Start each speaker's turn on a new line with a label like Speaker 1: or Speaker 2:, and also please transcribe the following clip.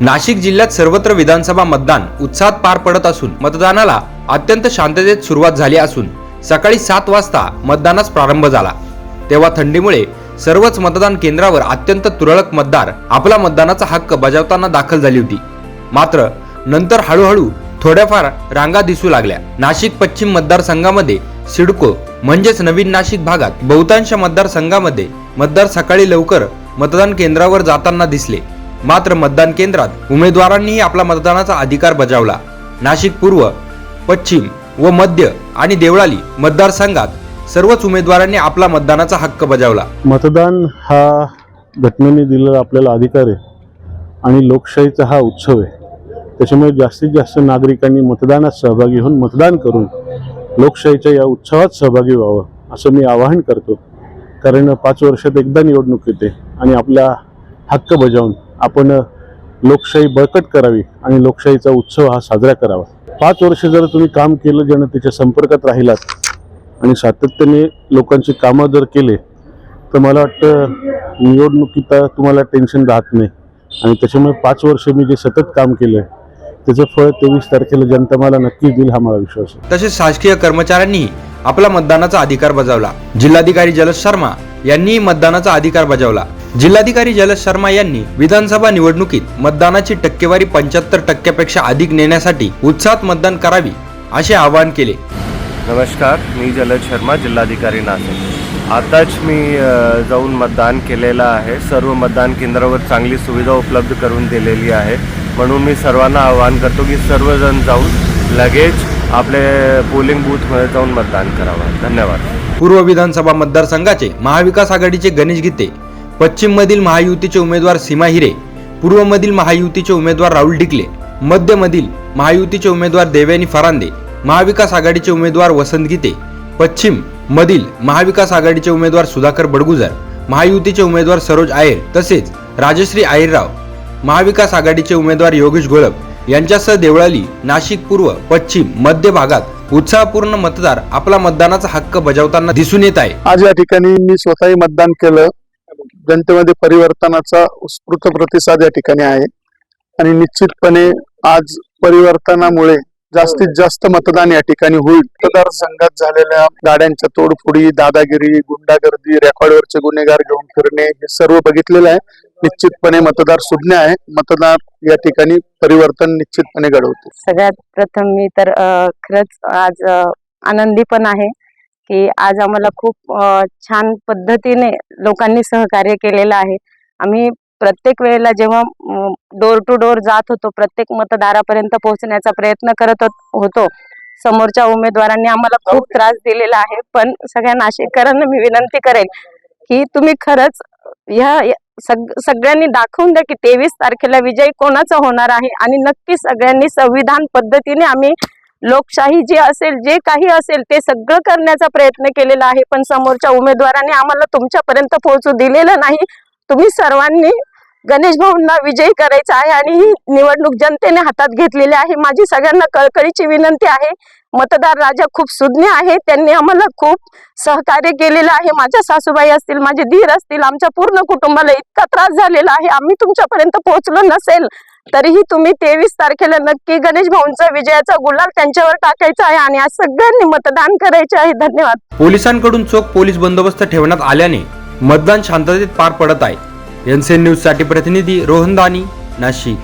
Speaker 1: नाशिक जिल्ह्यात सर्वत्र विधानसभा मतदान उत्साहात पार पडत असून मतदानाला अत्यंत शांततेत सुरुवात झाली असून सकाळी सात वाजता मतदानास प्रारंभ झाला. तेव्हा थंडीमुळे सर्वच मतदान केंद्रावर अत्यंत तुरळक मतदार आपला मतदानाचा हक्क बजावताना दाखल झाली होती. मात्र नंतर हळूहळू थोड्याफार रांगा दिसू लागल्या. नाशिक पश्चिम मतदारसंघामध्ये सिडको म्हणजेच नवीन नाशिक भागात बहुतांश मतदारसंघामध्ये मतदार सकाळी लवकर मतदान केंद्रावर जाताना दिसले. मात्र मतदान केंद्रात उमेदवारांनीही आपला मतदानाचा अधिकार बजावला. नाशिक पूर्व पश्चिम व मध्य आणि देवळाली मतदारसंघात सर्वच उमेदवारांनी आपला मतदानाचा हक्क बजावला.
Speaker 2: मतदान हा घटनेने दिलेला आपल्याला अधिकार आहे आणि लोकशाहीचा हा उत्सव आहे. त्याच्यामुळे जास्तीत जास्त नागरिकांनी मतदानात सहभागी होऊन मतदान करून लोकशाहीच्या या उत्सवात सहभागी व्हावं असं मी आवाहन करतो. कारण पाच वर्षात एकदा निवडणूक येते आणि आपला हक्क बजावून आपण लोकशाही बळकट करावी आणि लोकशाहीचा उत्सव हा साजरा करावा. पाच वर्ष जर तुम्ही काम केलं जनतेच्या संपर्कात राहिलात आणि सातत्याने लोकांची कामं जर केले तर मला वाटतं निवडणुकीत तुम्हाला टेन्शन राहत नाही. आणि त्याच्यामुळे पाच वर्ष मी जे सतत काम केलं आहे त्याचं फळ तेवीस तारखेला जनता मला नक्की देईल हा मला विश्वास आहे.
Speaker 1: तसेच शासकीय कर्मचाऱ्यांनीही आपला मतदानाचा अधिकार बजावला. जिल्हाधिकारी जलज शर्मा यांनीही मतदानाचा अधिकार बजावला. जिल्हाधिकारी जलज शर्मा यांनी विधानसभा निवडणुकीत मतदानाची टक्केवारी पंच्याहत्तर टक्क्यापेक्षा अधिक नेण्यासाठी उत्साहात मतदान करावी असे आवाहन केले.
Speaker 3: नमस्कार मी जलद शर्मा जिल्हाधिकारी नाशिक. आताच मी जाऊन मतदान केलेलं आहे. सर्व मतदान केंद्रावर चांगली सुविधा उपलब्ध करून दिलेली आहे. म्हणून मी सर्वांना आवाहन करतो की सर्वजण जाऊन लगेच आपले पोलिंग बूथमध्ये जाऊन मतदान करावं. धन्यवाद.
Speaker 1: पूर्व विधानसभा मतदारसंघाचे महाविकास आघाडीचे गणेश गीते पश्चिममधील महायुतीचे उमेदवार सीमा हिरे पूर्वमधील महायुतीचे उमेदवार राहुल डिकले मध्यमधील महायुतीचे उमेदवार देवयानी फरांदे महाविकास आघाडीचे उमेदवार वसंत गीते पश्चिम मधील महाविकास आघाडीचे उमेदवार सुधाकर बडगुजर महायुतीचे उमेदवार सरोज आयर तसेच राजश्री आयरराव महाविकास आघाडीचे उमेदवार योगेश गोळप यांच्यासह देवळाली नाशिक पूर्व पश्चिम मध्य भागात उत्साहपूर्ण मतदार आपला मतदानाचा हक्क बजावताना दिसून येत आहे.
Speaker 4: आज या ठिकाणी मी स्वतःही मतदान केलं. जनतेमध्ये परिवर्तनाचा उत्स्फूर्त प्रतिसाद या ठिकाणी आहे. आणि निश्चितपणे आज परिवर्तनामुळे जास्तीत जास्त मतदान या ठिकाणी होईल. मतदारसंघात झालेल्या गाड्यांच्या तोडफोडी दादागिरी गुंडागर्दी रेकॉर्डवरचे गुन्हेगार घेऊन फिरणे हे सर्व बघितलेलं आहे. निश्चितपणे मतदार सुज्ञ आहे. मतदार या ठिकाणी परिवर्तन निश्चितपणे घडवतो.
Speaker 5: सगळ्यात प्रथम मी तर खरंच आज आनंदी पण आहे. की आज आम्हाला खूप छान पद्धतीने लोकांनी सहकार्य केलेलं आहे. आम्ही प्रत्येक वेळेला जेव्हा डोर टू डोर जात होतो प्रत्येक मतदारापर्यंत पोहोचण्याचा प्रयत्न करत होत- समोरच्या उमेदवारांनी आम्हाला खूप त्रास दिलेला आहे. पण सगळ्या नाशिककरांना मी विनंती करेन की तुम्ही खरंच ह्या सग सगळ्यांनी दाखवून द्या की तेवीस तारखेला विजय कोणाचा होणार आहे आणि नक्की सगळ्यांनी संविधान पद्धतीने आम्ही लोकशाही जी असेल जे काही असेल ते सगळं करण्याचा प्रयत्न केलेला आहे. पण समोरच्या उमेदवारांनी आम्हाला तुमच्यापर्यंत पोहोचू दिलेलं नाही. तुम्ही सर्वांनी गणेश भाऊंना विजयी करायचा आहे आणि ही निवडणूक जनतेने हातात घेतलेली आहे. माझी सगळ्यांना कळकळीची विनंती आहे. मतदार राजा खूप सुज्ञ आहे. त्यांनी आम्हाला खूप सहकार्य केलेलं आहे. माझ्या सासूबाई असतील माझे धीर असतील आमच्या पूर्ण कुटुंबाला इतका त्रास झालेला आहे. आम्ही तुमच्यापर्यंत पोहोचलो नसेल तरीही तुम्ही तेवीस तारखेला नक्की गणेश भाऊंचा विजयाचा गुलाल त्यांच्यावर टाकायचा आहे आणि आज सगळ्यांनी मतदान करायचे आहे. धन्यवाद.
Speaker 1: पोलिसांकडून चोख पोलीस बंदोबस्त ठेवण्यात आल्याने मतदान शांततेत पार पडत आहे. एनसीएन न्यूजसाठी प्रतिनिधी रोहन दानी नाशिक.